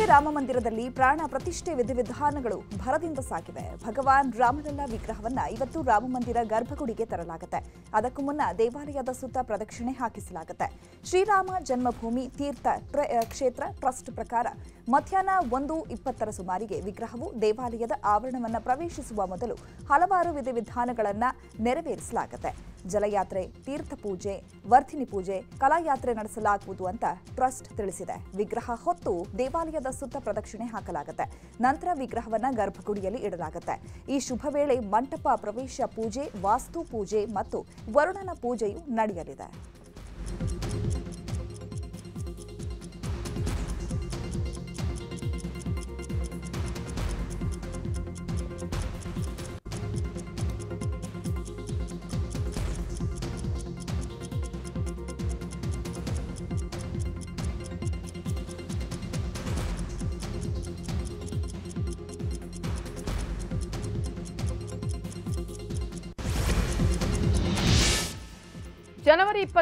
ಅಯೋಧ್ಯೆ ರಾಮ ಮಂದಿರದಲ್ಲಿ ಪ್ರಾಣ ಪ್ರತಿಷ್ಠೆ ವಿಧಿವಿಧಾನಗಳು ಭರದಿಂದ ಸಾಗಿವೆ. ಭಗವಾನ್ ರಾಮಲಲ್ಲಾ ವಿಗ್ರಹವನ್ನ ಇವತ್ತು ರಾಮ ಮಂದಿರ ಗರ್ಭಗುಡಿಗೆ ತರಲಾಗುತ್ತೆ. ಅದಕ್ಕೂ ಮುನ್ನ ದೇವಾಲಯದ ಸುತ್ತ ಪ್ರದಕ್ಷಿಣೆ ಹಾಕಿಸಲಾಗುತ್ತೆ. ಶ್ರೀರಾಮ ಜನ್ಮಭೂಮಿ ತೀರ್ಥ ಕ್ಷೇತ್ರ ಟ್ರಸ್ಟ್ ಪ್ರಕಾರ ಮಧ್ಯಾಹ್ನ ಒಂದು ಇಪ್ಪತ್ತರ ಸುಮಾರಿಗೆ ವಿಗ್ರಹವು ದೇವಾಲಯದ ಆವರಣವನ್ನು ಪ್ರವೇಶಿಸುವ ಮೊದಲು ಹಲವಾರು ವಿಧಿವಿಧಾನಗಳನ್ನು ನೆರವೇರಿಸಲಾಗುತ್ತೆ. ಜಲಯಾತ್ರೆ, ತೀರ್ಥ ಪೂಜೆ, ವರ್ಧಿನಿ ಪೂಜೆ, ಕಲಾಯಾತ್ರೆ ನಡೆಸಲಾಗುವುದು ಅಂತ ಟ್ರಸ್ಟ್ ತಿಳಿಸಿದೆ. ವಿಗ್ರಹ ಹೊತ್ತು ದೇವಾಲಯದ ಸುತ್ತ ಪ್ರದಕ್ಷಿಣೆ ಹಾಕಲಾಗುತ್ತೆ. ನಂತರ ವಿಗ್ರಹವನ್ನ ಗರ್ಭಗುಡಿಯಲ್ಲಿ ಇಡಲಾಗುತ್ತೆ. ಈ ಶುಭ ವೇಳೆ ಮಂಟಪ, ಪ್ರವೇಶ ಪೂಜೆ, ವಾಸ್ತು ಪೂಜೆ ಮತ್ತು ವರುಣನ ಪೂಜೆಯು ನಡೆಯಲಿದೆ.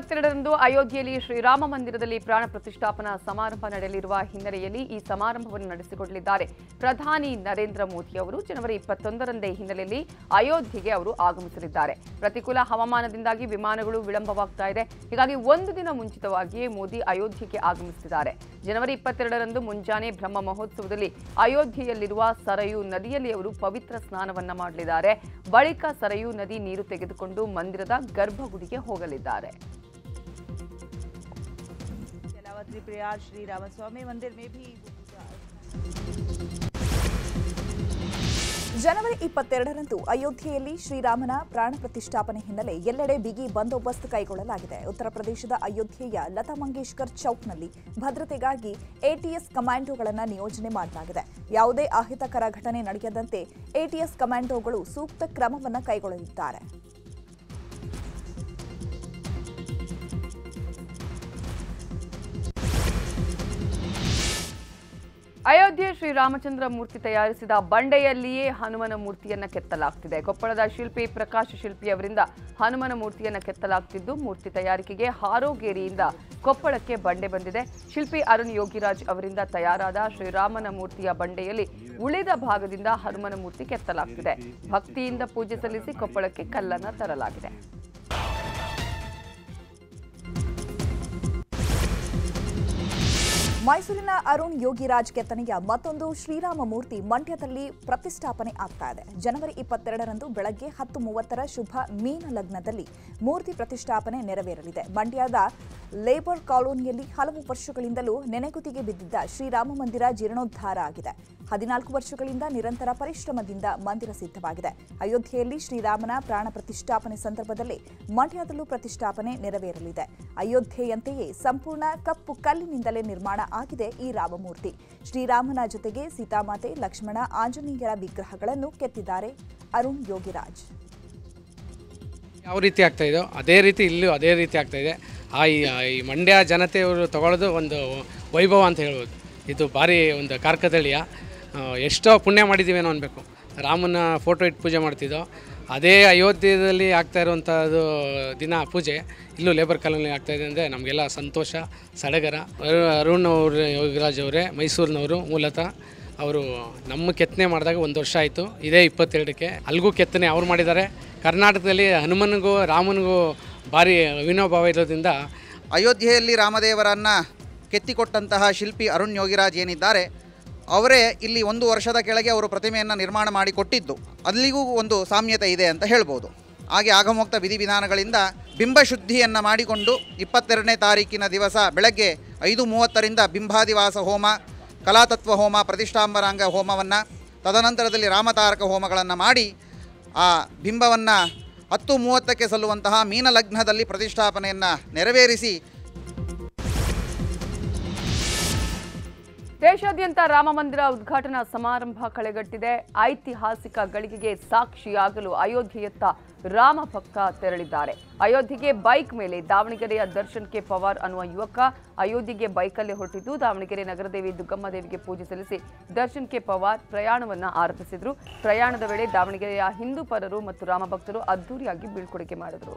ಇಪ್ಪತ್ತೆರಡರಂದು ಅಯೋಧ್ಯೆಯಲ್ಲಿ ಶ್ರೀರಾಮ ಮಂದಿರದಲ್ಲಿ ಪ್ರಾಣ ಪ್ರತಿಷ್ಠಾಪನಾ ಸಮಾರಂಭ ನಡೆಯಲಿರುವ ಹಿನ್ನೆಲೆಯಲ್ಲಿ ಈ ಸಮಾರಂಭವನ್ನು ನಡೆಸಿಕೊಡಲಿದ್ದಾರೆ ಪ್ರಧಾನಿ ನರೇಂದ್ರ ಮೋದಿ ಅವರು ಜನವರಿ ಇಪ್ಪತ್ತೊಂದರಂದೇ ಹಿನ್ನೆಲೆಯಲ್ಲಿ ಅಯೋಧ್ಯೆಗೆ ಅವರು ಆಗಮಿಸಲಿದ್ದಾರೆ. ಪ್ರತಿಕೂಲ ಹವಾಮಾನದಿಂದಾಗಿ ವಿಮಾನಗಳು ವಿಳಂಬವಾಗ್ತಾ ಇದೆ. ಹೀಗಾಗಿ ಒಂದು ದಿನ ಮುಂಚಿತವಾಗಿಯೇ ಮೋದಿ ಅಯೋಧ್ಯೆಗೆ ಆಗಮಿಸಿದ್ದಾರೆ ಜನವರಿ ಇಪ್ಪತ್ತೆರಡರಂದು ಮುಂಜಾನೆ ಬ್ರಹ್ಮ ಮಹೋತ್ಸವದಲ್ಲಿ ಅಯೋಧ್ಯೆಯಲ್ಲಿರುವ ಸರಯೂ ನದಿಯಲ್ಲಿ ಅವರು ಪವಿತ್ರ ಸ್ನಾನವನ್ನ ಮಾಡಲಿದ್ದಾರೆ. ಬಳಿಕ ಸರಯೂ ನದಿ ನೀರು ತೆಗೆದುಕೊಂಡು ಮಂದಿರದ ಗರ್ಭಗುಡಿಗೆ ಹೋಗಲಿದ್ದಾರೆ. जलावत्री प्रयाग श्री रामास्वामी मंदिर में भी ಜನವರಿ ಇಪ್ಪತ್ತೆರಡರಂದು ಅಯೋಧ್ಯೆಯಲ್ಲಿ ಶ್ರೀರಾಮನ ಪ್ರಾಣ ಪ್ರತಿಷ್ಠಾಪನೆ ಹಿನ್ನೆಲೆ ಎಲ್ಲೆಡೆ ಬಿಗಿ ಬಂದೋಬಸ್ತ್ ಕೈಗೊಳ್ಳಲಾಗಿದೆ ಉತ್ತರ ಪ್ರದೇಶದ ಅಯೋಧ್ಯೆಯ ಲತಾ ಮಂಗೇಶ್ಕರ್ ಚೌಕ್ನಲ್ಲಿ ಭದ್ರತೆಗಾಗಿ ಎಟಿಎಸ್ ಕಮಾಂಡೋಗಳನ್ನು ನಿಯೋಜನೆ ಮಾಡಲಾಗಿದೆ ಯಾವುದೇ ಅಹಿತಕರ ಘಟನೆ ನಡೆಯದಂತೆ ಎಟಿಎಸ್ ಕಮಾಂಡೋಗಳು ಸೂಕ್ತ ಕ್ರಮವನ್ನು ಕೈಗೊಳ್ಳಲಿದ್ದಾರೆ ಅಯೋಧ್ಯೆ ಶ್ರೀರಾಮಚಂದ್ರ ಮೂರ್ತಿ ತಯಾರಿಸಿದ ಬಂಡೆಯಲ್ಲಿಯೇ ಹನುಮನ ಮೂರ್ತಿಯನ್ನ ಕೆತ್ತಲಾಗ್ತಿದೆ. ಕೊಪ್ಪಳದ ಶಿಲ್ಪಿ ಪ್ರಕಾಶ್ ಶಿಲ್ಪಿ ಅವರಿಂದ ಹನುಮನ ಮೂರ್ತಿಯನ್ನ ಕೆತ್ತಲಾಗ್ತಿದ್ದು, ಮೂರ್ತಿ ತಯಾರಿಕೆಗೆ ಹಾರೋಗೇರಿಯಿಂದ ಕೊಪ್ಪಳಕ್ಕೆ ಬಂಡೆ ಬಂದಿದೆ. ಶಿಲ್ಪಿ ಅರುಣ್ ಯೋಗಿರಾಜ್ ಅವರಿಂದ ತಯಾರಾದ ಶ್ರೀರಾಮನ ಮೂರ್ತಿಯ ಬಂಡೆಯಲ್ಲಿ ಉಳಿದ ಭಾಗದಿಂದ ಹನುಮನ ಮೂರ್ತಿ ಕೆತ್ತಲಾಗ್ತಿದೆ. ಭಕ್ತಿಯಿಂದ ಪೂಜೆ ಸಲ್ಲಿಸಿ ಕೊಪ್ಪಳಕ್ಕೆ ಕಲ್ಲನ್ನ ತರಲಾಗಿದೆ. ಮೈಸೂರಿನ ಅರುಣ್ ಯೋಗಿರಾಜ್ ಕೆತ್ತನೆಯ ಮತ್ತೊಂದು ಶ್ರೀರಾಮ ಮೂರ್ತಿ ಮಂಡ್ಯದಲ್ಲಿ ಪ್ರತಿಷ್ಠಾಪನೆ ಆಗ್ತಾ ಇದೆ. ಜನವರಿ ಇಪ್ಪತ್ತೆರಡರಂದು ಬೆಳಗ್ಗೆ ಹತ್ತು ಮೂವತ್ತರ ಶುಭ ಮೀನ ಲಗ್ನದಲ್ಲಿ ಮೂರ್ತಿ ಪ್ರತಿಷ್ಠಾಪನೆ ನೆರವೇರಲಿದೆ. ಮಂಡ್ಯದ ಲೇಬರ್ ಕಾಲೋನಿಯಲ್ಲಿ ಹಲವು ವರ್ಷಗಳಿಂದಲೂ ನೆನೆಗುದಿಗೆ ಬಿದ್ದಿದ್ದ ಶ್ರೀರಾಮ ಮಂದಿರ ಜೀರ್ಣೋದ್ಧಾರ ಆಗಿದೆ. ಹದಿನಾಲ್ಕು ವರ್ಷಗಳಿಂದ ನಿರಂತರ ಪರಿಶ್ರಮದಿಂದ ಮಂದಿರ ಸಿದ್ಧವಾಗಿದೆ. ಅಯೋಧ್ಯೆಯಲ್ಲಿ ಶ್ರೀರಾಮನ ಪ್ರಾಣ ಪ್ರತಿಷ್ಠಾಪನೆ ಸಂದರ್ಭದಲ್ಲಿ ಮಂಡ್ಯದಲ್ಲೂ ಪ್ರತಿಷ್ಠಾಪನೆ ನೆರವೇರಲಿದೆ. ಅಯೋಧ್ಯೆಯಂತೆಯೇ ಸಂಪೂರ್ಣ ಕಪ್ಪು ಕಲ್ಲಿನಿಂದಲೇ ನಿರ್ಮಾಣ ಆಗಿದೆ ಈ ರಾಮಮೂರ್ತಿ. ಶ್ರೀರಾಮನ ಜೊತೆಗೆ ಸೀತಾಮಾತೆ, ಲಕ್ಷ್ಮಣ, ಆಂಜನೇಯರ ವಿಗ್ರಹಗಳನ್ನು ಕೆತ್ತಿದ್ದಾರೆ ಅರುಣ್ ಯೋಗಿರಾಜ್. ಯಾವ ರೀತಿ ಆಗ್ತಾ ಇದೆಯೋ ಅದೇ ರೀತಿ ಇಲ್ಲೂ ಅದೇ ರೀತಿ ಆಗ್ತಾ ಇದೆ. ಆ ಈ ಮಂಡ್ಯ ಜನತೆಯವರು ತಗೊಳ್ಳೋದು ಒಂದು ವೈಭವ ಅಂತ ಹೇಳ್ಬೋದು. ಇದು ಭಾರಿ ಒಂದು ಕಾರ್ಕದಳಿಯ ಎಷ್ಟೋ ಪುಣ್ಯ ಮಾಡಿದ್ದೀವೇನೋ ಅನ್ಬೇಕು. ರಾಮನ ಫೋಟೋ ಇಟ್ಟು ಪೂಜೆ ಮಾಡ್ತಿದ್ದೋ ಅದೇ ಅಯೋಧ್ಯೆಯಲ್ಲಿ ಆಗ್ತಾ ಇರುವಂಥದ್ದು ದಿನ ಪೂಜೆ, ಇಲ್ಲೂ ಲೇಬರ್ ಕಾಲೋನಿ ಆಗ್ತಾ ಇದೆ ಅಂದರೆ ನಮಗೆಲ್ಲ ಸಂತೋಷ, ಸಡಗರ. ಅರು- ಅರುಣ್ ಅವ್ರ, ಯೋಗರಾಜ್ ಅವರೇ, ಮೈಸೂರಿನವರು ಮೂಲತಃ ಅವರು ನಮ್ಮ ಕೆತ್ತನೆ ಮಾಡಿದಾಗ ಒಂದು ವರ್ಷ ಆಯಿತು. ಇದೇ ಇಪ್ಪತ್ತೆರಡಕ್ಕೆ. ಅಲ್ಲಿಗೂ ಕೆತ್ತನೆ ಅವ್ರು ಮಾಡಿದ್ದಾರೆ. ಕರ್ನಾಟಕದಲ್ಲಿ ಹನುಮನಿಗೂ, ರಾಮನಿಗೂ ಭಾರಿ ಅವಿನೋಭಾವ ಇರೋದ್ರಿಂದ ಅಯೋಧ್ಯೆಯಲ್ಲಿ ರಾಮದೇವರನ್ನು ಕೆತ್ತಿಕೊಟ್ಟಂತಹ ಶಿಲ್ಪಿ ಅರುಣ್ ಯೋಗಿರಾಜ್ ಏನಿದ್ದಾರೆ? ಅವರೇ ಇಲ್ಲಿ ಒಂದು ವರ್ಷದ ಕೆಳಗೆ ಅವರು ಪ್ರತಿಮೆಯನ್ನು ನಿರ್ಮಾಣ ಮಾಡಿ ಕೊಟ್ಟಿದ್ದು. ಅಲ್ಲಿಗೂ ಒಂದು ಸಾಮ್ಯತೆ ಇದೆ ಅಂತ ಹೇಳ್ಬೋದು. ಹಾಗೆ ಆಗಮೋಕ್ತ ವಿಧಿವಿಧಾನಗಳಿಂದ ಬಿಂಬಶುದ್ಧಿಯನ್ನು ಮಾಡಿಕೊಂಡು ಇಪ್ಪತ್ತೆರಡನೇ ತಾರೀಕಿನ ದಿವಸ ಬೆಳಗ್ಗೆ ಐದು ಮೂವತ್ತರಿಂದ ಬಿಂಬಾದಿವಾಸ ಹೋಮ, ಕಲಾತತ್ವ ಹೋಮ, ಪ್ರತಿಷ್ಠಾಂಬರಾಂಗ ಹೋಮವನ್ನು, ತದನಂತರದಲ್ಲಿ ರಾಮತಾರಕ ಹೋಮಗಳನ್ನು ಮಾಡಿ ಆ ಬಿಂಬವನ್ನು ಹತ್ತು ಮೂವತ್ತಕ್ಕೆ ಸಲ್ಲುವಂತಹ ಮೀನಲಗ್ನದಲ್ಲಿ ಪ್ರತಿಷ್ಠಾಪನೆಯನ್ನು ನೆರವೇರಿಸಿ ದೇಶಾದ್ಯಂತ ರಾಮಮಂದಿರ ಉದ್ಘಾಟನಾ ಸಮಾರಂಭ ಕಳೆಗಟ್ಟಿದೆ. ಐತಿಹಾಸಿಕ ಗಳಿಗೆಗೆ ಸಾಕ್ಷಿಯಾಗಲು ಅಯೋಧ್ಯೆಯತ್ತ ರಾಮ ಭಕ್ತ ತೆರಳಿದ್ದಾರೆ. ಅಯೋಧ್ಯೆಗೆ ಬೈಕ್ ಮೇಲೆ ದಾವಣಗೆರೆಯ ದರ್ಶನ್ ಕೆ ಪವಾರ್ ಅನ್ನುವ ಯುವಕ ಅಯೋಧ್ಯೆಗೆ ಬೈಕಲ್ಲಿ ಹೊರಟಿದ್ದು, ದಾವಣಗೆರೆ ನಗರದೇವಿ ದುಗ್ಗಮ್ಮ ದೇವಿಗೆ ಪೂಜೆ ಸಲ್ಲಿಸಿ ದರ್ಶನ್ ಕೆ ಪವಾರ್ ಪ್ರಯಾಣವನ್ನ ಆರಂಭಿಸಿದ್ರು. ಪ್ರಯಾಣದ ವೇಳೆ ದಾವಣಗೆರೆಯ ಹಿಂದೂ ಪರರು ಮತ್ತು ರಾಮ ಭಕ್ತರು ಅದ್ದೂರಿಯಾಗಿ ಬೀಳ್ಕೊಡುಗೆ ಮಾಡಿದರು.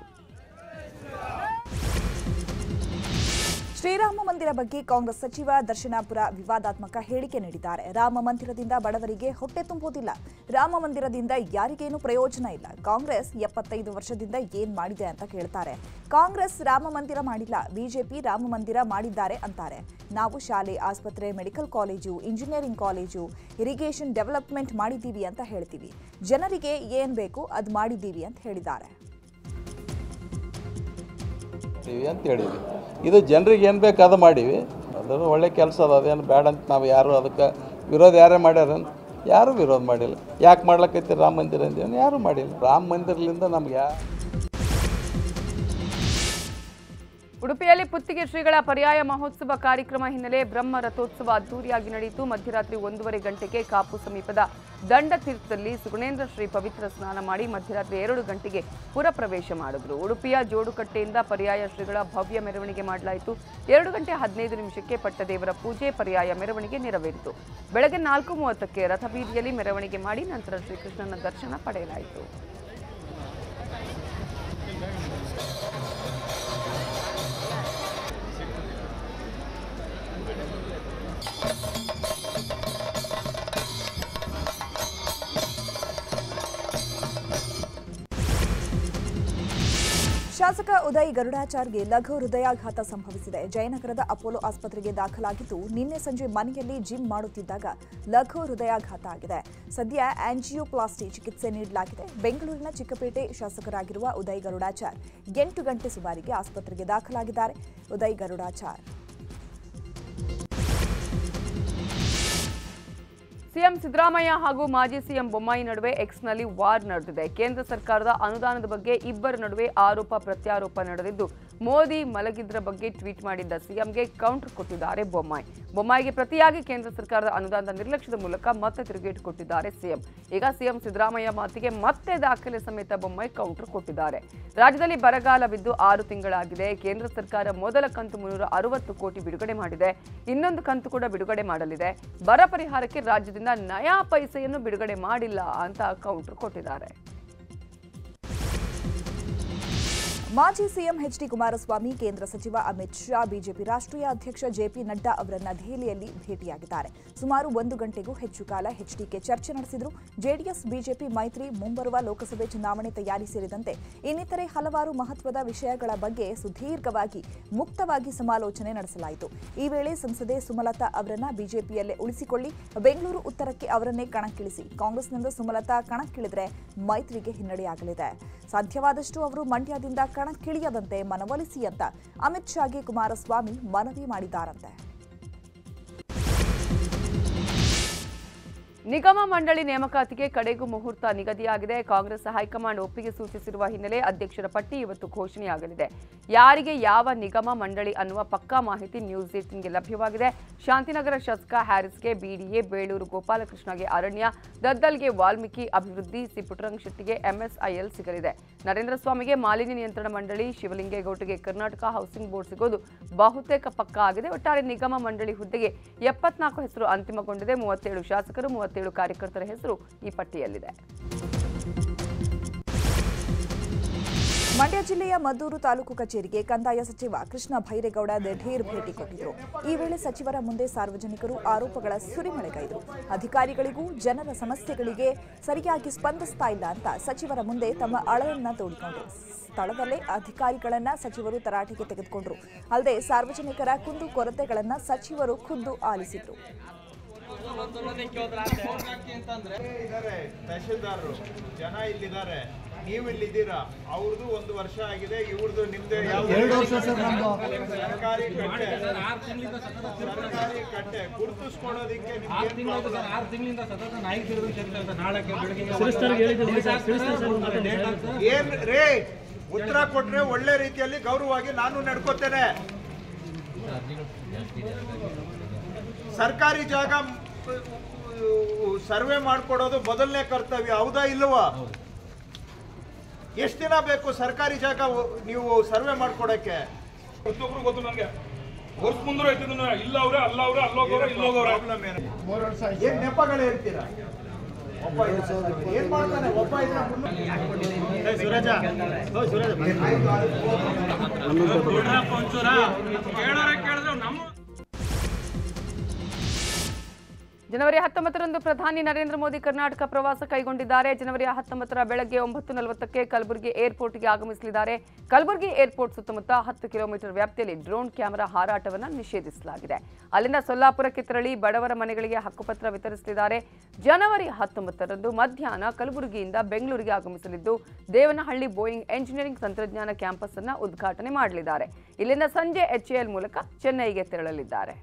ಶ್ರೀರಾಮ ಮಂದಿರ ಬಗ್ಗೆ ಕಾಂಗ್ರೆಸ್ ಸಚಿವ ದರ್ಶನಾಪುರ ವಿವಾದಾತ್ಮಕ ಹೇಳಿಕೆ ನೀಡಿದ್ದಾರೆ. ರಾಮ ಮಂದಿರದಿಂದ ಬಡವರಿಗೆ ಹೊಟ್ಟೆ ತುಂಬುವುದಿಲ್ಲ. ರಾಮ ಮಂದಿರದಿಂದ ಯಾರಿಗೇನು ಪ್ರಯೋಜನ ಇಲ್ಲ. ಕಾಂಗ್ರೆಸ್ ಎಪ್ಪತ್ತೈದು ವರ್ಷದಿಂದ ಏನ್ ಮಾಡಿದೆ ಅಂತ ಕೇಳ್ತಾರೆ. ಕಾಂಗ್ರೆಸ್ ರಾಮ ಮಂದಿರ ಮಾಡಿಲ್ಲ, ಬಿಜೆಪಿ ರಾಮ ಮಂದಿರ ಮಾಡಿದ್ದಾರೆ ಅಂತಾರೆ. ನಾವು ಶಾಲೆ, ಆಸ್ಪತ್ರೆ, medical college, engineering college, irrigation development ಮಾಡಿದ್ದೀವಿ ಅಂತ ಹೇಳ್ತೀವಿ. ಜನರಿಗೆ ಏನ್ ಬೇಕು ಅದು ಮಾಡಿದ್ದೀವಿ ಅಂತ ಹೇಳಿದ್ದಾರೆ. ಮಾಡ್ತೀವಿ ಅಂತ ಹೇಳಿವಿ ಇದು ಜನರಿಗೆ ಏನು ಬೇಕು ಅದು ಮಾಡೀವಿ. ಅದು ಒಳ್ಳೆ ಕೆಲಸ ಅದ, ಅದೇನು ಬೇಡ ಅಂತ ನಾವು ಯಾರು ಅದಕ್ಕೆ ವಿರೋಧ ಯಾರೇ ಮಾಡ್ಯಾರ ಯಾರೂ ವಿರೋಧ ಮಾಡಿಲ್ಲ. ಯಾಕೆ ಮಾಡ್ಲಕ್ಕೈತಿ ರಾಮ ಮಂದಿರ ಅಂದೇನು ಯಾರೂ ಮಾಡಿಲ್ಲ. ರಾಮ ಮಂದಿರಲಿಂದ ನಮ್ಗೆ ಯಾ ಉಡುಪಿಯಲ್ಲಿ ಪುತ್ತಿಗೆ ಶ್ರೀಗಳ ಪರ್ಯಾಯ ಮಹೋತ್ಸವ ಕಾರ್ಯಕ್ರಮ ಹಿನ್ನೆಲೆ ಬ್ರಹ್ಮ ರಥೋತ್ಸವ ಅದ್ದೂರಿಯಾಗಿ ನಡೆಯಿತು. ಮಧ್ಯರಾತ್ರಿ ಒಂದೂವರೆ ಗಂಟೆಗೆ ಕಾಪು ಸಮೀಪದ ದಂಡತೀರ್ಥದಲ್ಲಿ ಸುಗುಣೇಂದ್ರ ಶ್ರೀ ಪವಿತ್ರ ಸ್ನಾನ ಮಾಡಿ ಮಧ್ಯರಾತ್ರಿ ಎರಡು ಗಂಟೆಗೆ ಪುರಪ್ರವೇಶ ಮಾಡಿದರು. ಉಡುಪಿಯ ಜೋಡುಕಟ್ಟೆಯಿಂದ ಪರ್ಯಾಯ ಶ್ರೀಗಳ ಭವ್ಯ ಮೆರವಣಿಗೆ ಮಾಡಲಾಯಿತು. ಎರಡು ಗಂಟೆ ಹದಿನೈದು ನಿಮಿಷಕ್ಕೆ ಪಟ್ಟದೇವರ ಪೂಜೆ ಪರ್ಯಾಯ ಮೆರವಣಿಗೆ ನೆರವೇರಿತು. ಬೆಳಗ್ಗೆ ನಾಲ್ಕು ಮೂವತ್ತಕ್ಕೆ ರಥಬೀದಿಯಲ್ಲಿ ಮೆರವಣಿಗೆ ಮಾಡಿ ನಂತರ ಶ್ರೀಕೃಷ್ಣನ ದರ್ಶನ ಪಡೆಯಲಾಯಿತು. ಶಾಸಕ ಉದಯ್ ಗರುಡಾಚಾರ್ಗೆ ಲಘು ಹೃದಯಾಘಾತ ಸಂಭವಿಸಿದೆ. ಜಯನಗರದ ಅಪೋಲೋ ಆಸ್ಪತ್ರೆಗೆ ದಾಖಲಾಗಿದ್ದು, ನಿನ್ನೆ ಸಂಜೆ ಮನೆಯಲ್ಲಿ ಜಿಮ್ ಮಾಡುತ್ತಿದ್ದಾಗ ಲಘು ಹೃದಯಾಘಾತ ಆಗಿದೆ. ಸದ್ಯ ಆಂಜಿಯೋಪ್ಲಾಸ್ಟಿ ಚಿಕಿತ್ಸೆ ನೀಡಲಾಗಿದೆ. ಬೆಂಗಳೂರಿನ ಚಿಕ್ಕಪೇಟೆ ಶಾಸಕರಾಗಿರುವ ಉದಯ್ ಗರುಡಾಚಾರ್ ಎಂಟು ಗಂಟೆ ಸುಮಾರಿಗೆ ಆಸ್ಪತ್ರೆಗೆ ದಾಖಲಾಗಿದ್ದಾರೆ. ಉದಯ್ ಗರುಡಾಚಾರ್ ಸಿಎಂ ಸಿದ್ದರಾಮಯ್ಯ ಹಾಗೂ ಮಾಜಿ ಸಿಎಂ ಬೊಮ್ಮಾಯಿ ನಡುವೆ ಎಕ್ಸ್ನಲ್ಲಿ ವಾರ್ ನಡೆದಿದೆ. ಕೇಂದ್ರ ಸರ್ಕಾರದ ಅನುದಾನದ ಬಗ್ಗೆ ಇಬ್ಬರ ನಡುವೆ ಆರೋಪ ಪ್ರತ್ಯಾರೋಪ ನಡೆದಿದ್ದು, ಮೋದಿ ಮಲಗಿದ್ರ ಬಗ್ಗೆ ಟ್ವೀಟ್ ಮಾಡಿದ್ದ ಸಿಎಂಗೆ ಕೌಂಟರ್ ಕೊಟ್ಟಿದ್ದಾರೆ ಬೊಮ್ಮಾಯಿ. ಬೊಮ್ಮಾಯಿಗೆ ಪ್ರತಿಯಾಗಿ ಕೇಂದ್ರ ಸರ್ಕಾರದ ಅನುದಾನದ ನಿರ್ಲಕ್ಷ್ಯದ ಮೂಲಕ ಮತ್ತೆ ತಿರುಗೇಟು ಕೊಟ್ಟಿದ್ದಾರೆ ಸಿಎಂ. ಈಗ ಸಿಎಂ ಸಿದ್ದರಾಮಯ್ಯ ಮಾತಿಗೆ ಮತ್ತೆ ದಾಖಲೆ ಸಮೇತ ಬೊಮ್ಮಾಯಿ ಕೌಂಟರ್ ಕೊಟ್ಟಿದ್ದಾರೆ. ರಾಜ್ಯದಲ್ಲಿ ಬರಗಾಲವಿದ್ದು ಆರು ತಿಂಗಳಾಗಿದೆ. ಕೇಂದ್ರ ಸರ್ಕಾರ ಮೊದಲ ಕಂತು ಮುನ್ನೂರ ಅರವತ್ತು ಕೋಟಿ ಬಿಡುಗಡೆ ಮಾಡಿದೆ. ಇನ್ನೊಂದು ಕಂತು ಕೂಡ ಬಿಡುಗಡೆ ಮಾಡಲಿದೆ. ಬರ ಪರಿಹಾರಕ್ಕೆ ರಾಜ್ಯದಿಂದ ನಯಾ ಪೈಸೆಯನ್ನು ಬಿಡುಗಡೆ ಮಾಡಿಲ್ಲ ಅಂತ ಕೌಂಟರ್ ಕೊಟ್ಟಿದ್ದಾರೆ. ಮಾಜಿ ಸಿಎಂ ಎಚ್ಡಿ ಕುಮಾರಸ್ವಾಮಿ, ಕೇಂದ್ರ ಸಚಿವ ಅಮಿತ್ ಶಾ, ಬಿಜೆಪಿ ರಾಷ್ಟ್ರೀಯ ಅಧ್ಯಕ್ಷ ಜೆಪಿ ನಡ್ಡಾ ಅವರನ್ನ ದೆಹಲಿಯಲ್ಲಿ ಭೇಟಿಯಾಗಿದ್ದಾರೆ. ಸುಮಾರು ಒಂದು ಗಂಟೆಗೂ ಹೆಚ್ಚು ಕಾಲ ಎಚ್ಡಿಕೆ ಚರ್ಚೆ ನಡೆಸಿದರು. ಜೆಡಿಎಸ್, ಬಿಜೆಪಿ, ಮೈತ್ರಿ ಮುಂಬರುವ ಲೋಕಸಭೆ ಚುನಾವಣೆ ತಯಾರಿ ಸೇರಿದಂತೆ ಇನ್ನಿತರೆ ಹಲವಾರು ಮಹತ್ವದ ವಿಷಯಗಳ ಬಗ್ಗೆ ಸುದೀರ್ಘವಾಗಿ ಮುಕ್ತವಾಗಿ ಸಮಾಲೋಚನೆ ನಡೆಸಲಾಯಿತು. ಈ ವೇಳೆ ಸಂಸದೆ ಸುಮಲತಾ ಅವರನ್ನ ಬಿಜೆಪಿಯಲ್ಲೇ ಉಳಿಸಿಕೊಳ್ಳಿ. ಬೆಂಗಳೂರು ಉತ್ತರಕ್ಕೆ ಅವರನ್ನೇ ಕಣಕ್ಕಿಳಿಸಿ. ಕಾಂಗ್ರೆಸ್ನಿಂದ ಸುಮಲತಾ ಕಣಕ್ಕಿಳಿದ್ರೆ ಮೈತ್ರಿಗೆ ಹಿನ್ನಡೆಯಾಗಲಿದೆ. ಸಾಧ್ಯವಾದಷ್ಟು ಅವರು ಮಂಡ್ಯದಿಂದ ಕಣಕ್ಕಿಳಿಯದಂತೆ ಮನವೊಲಿಸಿ ಅಂತ ಅಮಿತ್ ಶಾಗೆ ಕುಮಾರಸ್ವಾಮಿ ಮನವಿ ಮಾಡಿದ್ದಾರಂತೆ. ನಿಗಮ ಮಂಡಳಿ ನೇಮಕಾತಿಗೆ ಕಡೆಗೂ ಮುಹೂರ್ತ ನಿಗದಿಯಾಗಿದೆ. ಕಾಂಗ್ರೆಸ್ ಹೈಕಮಾಂಡ್ ಒಪ್ಪಿಗೆ ಸೂಚಿಸಿರುವ ಹಿನ್ನೆಲೆ ಅಧ್ಯಕ್ಷರ ಪಟ್ಟಿ ಇವತ್ತು ಘೋಷಣೆಯಾಗಲಿದೆ. ಯಾರಿಗೆ ಯಾವ ನಿಗಮ ಮಂಡಳಿ ಅನ್ನುವ ಪಕ್ಕಾ ಮಾಹಿತಿ ನ್ಯೂಸ್ ಏಟಿನ್ಗೆ ಲಭ್ಯವಾಗಿದೆ. ಶಾಂತಿನಗರ ಶಾಸಕ ಹ್ಯಾರಿಸ್ಗೆ ಬಿಡಿಎ, ಬೇಳೂರು ಗೋಪಾಲಕೃಷ್ಣಗೆ ಅರಣ್ಯ, ದದ್ದಲ್ಗೆ ವಾಲ್ಮೀಕಿ ಅಭಿವೃದ್ಧಿ ಸಿ ಪುಟ್ಟರಂಗ ಶೆಟ್ಟಿಗೆ ಎಂಎಸ್ಐಎಲ್ ಸಿಗಲಿದೆ. ನರೇಂದ್ರ ಸ್ವಾಮಿಗೆ ಮಾಲಿನ್ಯ ನಿಯಂತ್ರಣ ಮಂಡಳಿ, ಶಿವಲಿಂಗೇಗೌಡರಿಗೆ ಕರ್ನಾಟಕ ಹೌಸಿಂಗ್ ಬೋರ್ಡ್ ಸಿಗೋದು ಬಹುತೇಕ ಪಕ್ಕಾ ಆಗಿದೆ. ಒಟ್ಟಾರೆ ನಿಗಮ ಮಂಡಳಿ ಹುದ್ದೆಗೆ ಎಪ್ಪತ್ನಾಲ್ಕು ಹೆಸರು ಅಂತಿಮಗೊಂಡಿದೆ. ಮೂವತ್ತೇಳು ಶಾಸಕರು ಮೂವತ್ತೇಳು ಕಾರ್ಯಕರ್ತರ ಹೆಸರು ಈ ಪಟ್ಟಿಯಲ್ಲಿದೆ. ಮಂಡ್ಯ ಜಿಲ್ಲೆಯ ಮದ್ದೂರು ತಾಲೂಕು ಕಚೇರಿಗೆ ಕಂದಾಯ ಸಚಿವ ಕೃಷ್ಣ ಭೈರೇಗೌಡ ದಿಢೀರ್ ಭೇಟಿ ಕೊಟ್ಟಿದ್ದರು ಈ ವೇಳೆ ಸಚಿವರ ಮುಂದೆ ಸಾರ್ವಜನಿಕರು ಆರೋಪಗಳ ಸುರಿಮಳೆಗೈದರು ಅಧಿಕಾರಿಗಳಿಗೂ ಜನರ ಸಮಸ್ಯೆಗಳಿಗೆ ಸರಿಯಾಗಿ ಸ್ಪಂದಿಸ್ತಾ ಇಲ್ಲ ಅಂತ ಸಚಿವರ ಮುಂದೆ ತಮ್ಮ ಅಳಲನ್ನ ತೋಡಿಕೊಂಡ್ರು. ಸ್ಥಳದಲ್ಲೇ ಅಧಿಕಾರಿಗಳನ್ನ ಸಚಿವರು ತರಾಟೆಗೆ ತೆಗೆದುಕೊಂಡ್ರು. ಅಲ್ಲದೆ ಸಾರ್ವಜನಿಕರ ಕುಂದು ಕೊರತೆಗಳನ್ನ ಸಚಿವರು ಖುದ್ದು ಆಲಿಸಿದ್ರು. ಇದ್ದಾರೆ ತಹಶೀಲ್ದಾರರು. ಜನ ಇಲ್ಲಿದ್ದಾರೆ. ನೀವು ಇಲ್ಲಿದ್ದೀರಾ? ಅವ್ರದ್ದು ಒಂದು ವರ್ಷ ಆಗಿದೆ ಇವ್ರದ್ದು ನಿಮ್ದು ಎರಡು ವರ್ಷ ಸರ್ಕಾರಿ ಕಟ್ಟೆ. ಸರ್ಕಾರಿ ಕಟ್ಟೆ. ಗುರುತಿಸ್ಕೊಡೋದಿಕ್ಕೆ ನಿಮ್ಗೆ ಆರು ತಿಂಗಳಿಂದ ಸತತ ನಾಯಿ ನಾಳೆ ಬೆಳಗ್ಗೆ ಏನ್ ರೇ ಉತ್ತರ ಕೊಟ್ರೆ ಒಳ್ಳೆ ರೀತಿಯಲ್ಲಿ ಗೌರವವಾಗಿ ನಾನು ನಡ್ಕೋತೇನೆ. ಸರ್ಕಾರಿ ಜಾಗ ಸರ್ವೆ ಮಾಡ್ಕೊಡೋದು ಮೊದಲನೇ ಕರ್ತವ್ಯ ಹೌದಾ ಇಲ್ಲವಾ ಎಷ್ಟು ದಿನ ಬೇಕು ಸರ್ಕಾರಿ ಜಾಗ ನೀವು ಸರ್ವೆ ಮಾಡ್ಕೊಡಕ್ಕೆ ಪ್ರತಿಯೊಬ್ರು ಗೊತ್ತು ನನಗೆ ವರ್ಷ ಮುಂದೆ ಐತಿದ್ರು ಇಲ್ಲ ಅವ್ರೆ ಅಲ್ಲ ಅವ್ರೆ ಅಲ್ಲೋಗವ್ರೆ ಇಲ್ಲೋಗವ್ರೆ ಏನು ಏನ್ ನೆಪಗಳು ಹೇಳ್ತೀರಾ ಏನ್ ಮಾಡ್ತಾನೆ ಒಬ್ಬ ಇದ್ರೆ ಜನವರಿ ಹತ್ತೊಂಬತ್ತರಂದು ಪ್ರಧಾನಿ ನರೇಂದ್ರ ಮೋದಿ ಕರ್ನಾಟಕ ಪ್ರವಾಸ ಕೈಗೊಂಡಿದ್ದಾರೆ. ಜನವರಿ ಹತ್ತೊಂಬತ್ತರ ಬೆಳಗ್ಗೆ ಒಂಬತ್ತು ನಲವತ್ತಕ್ಕೆ ಕಲಬುರಗಿ ಏರ್ಪೋರ್ಟ್ಗೆ ಆಗಮಿಸಲಿದ್ದಾರೆ. ಕಲಬುರಗಿ ಏರ್ಪೋರ್ಟ್ ಸುತ್ತಮುತ್ತ ಹತ್ತು ಕಿಲೋಮೀಟರ್ ವ್ಯಾಪ್ತಿಯಲ್ಲಿ ಡ್ರೋನ್ ಕ್ಯಾಮೆರಾ ಹಾರಾಟವನ್ನು ನಿಷೇಧಿಸಲಾಗಿದೆ. ಅಲ್ಲಿಂದ ಸೊಲ್ಲಾಪುರಕ್ಕೆ ತೆರಳಿ ಬಡವರ ಮನೆಗಳಿಗೆ ಹಕ್ಕುಪತ್ರ ವಿತರಿಸಲಿದ್ದಾರೆ. ಜನವರಿ ಹತ್ತೊಂಬತ್ತರಂದು ಮಧ್ಯಾಹ್ನ ಕಲಬುರಗಿಯಿಂದ ಬೆಂಗಳೂರಿಗೆ ಆಗಮಿಸಲಿದ್ದು, ದೇವನಹಳ್ಳಿ ಬೋಯಿಂಗ್ ಎಂಜಿನಿಯರಿಂಗ್ ತಂತ್ರಜ್ಞಾನ ಕ್ಯಾಂಪಸ್ ಅನ್ನು ಉದ್ಘಾಟನೆ ಮಾಡಲಿದ್ದಾರೆ. ಇಲ್ಲಿಂದ ಸಂಜೆ ಎಚ್ಎಎಲ್ ಮೂಲಕ ಚೆನ್ನೈಗೆ ತೆರಳಲಿದ್ದಾರೆ.